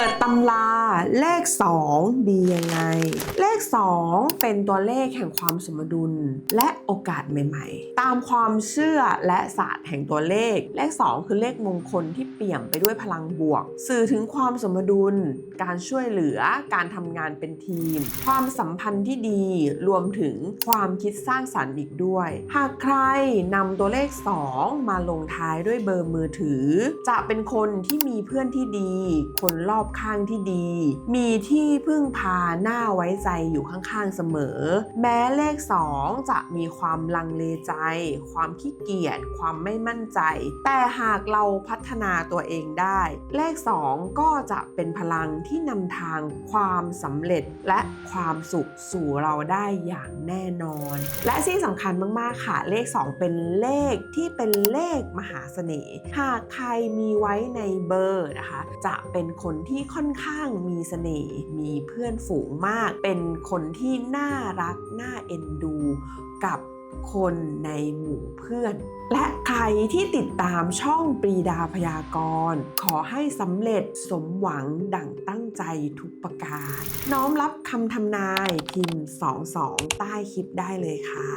ิดตำรา เลข 2 ดียังไง เลข 2 เป็นตัวเลขแห่งความสมดุล และโอกาสใหม่ ๆ ตามความเชื่อและศาสตร์แห่งตัวเลข เลข 2 คือเลขมงคลที่เปี่ยมไปด้วยพลังบวก สื่อถึงความสมดุล การช่วยเหลือ การทำงานเป็นทีม ความสัมพันธ์ที่ดี รวมถึงความคิดสร้างสรรค์อีกด้วย หากใครนำตัวเลข 2 มาลงท้ายด้วยเบอร์มือถือ จะเป็นคนที่มีเพื่อนที่ดี คนรอบข้างที่ดีมีที่พึ่งพาหน้าไว้ใจอยู่ข้างๆเสมอ แม้เลข 2 จะมีความลังเลใจ ความขี้เกียจความไม่มั่นใจ แต่หากเราพัฒนาตัวเองได้ เลข 2 ก็จะเป็นพลังที่นำทางความสำเร็จและความสุขสู่เราได้อย่างแน่นอน และที่สำคัญมากๆค่ะ เลข 2 เป็นเลขที่เป็นเลขมหาเสน่ห์หากใครมีไว้ในเบอร์นะคะ จะเป็นคนที่ค่อนข้างมีเสน่ห์มีเพื่อนฝูงมาก เป็นคนที่น่ารัก น่าเอ็นดู กับคนในหมู่เพื่อน และใครที่ติดตามช่องปรีดาพยากรณ์ขอให้สำเร็จสมหวังดั่งตั้งใจทุกประการ น้อมรับคำทำนายพิมพ์ 22 ใต้คลิปได้เลยค่ะ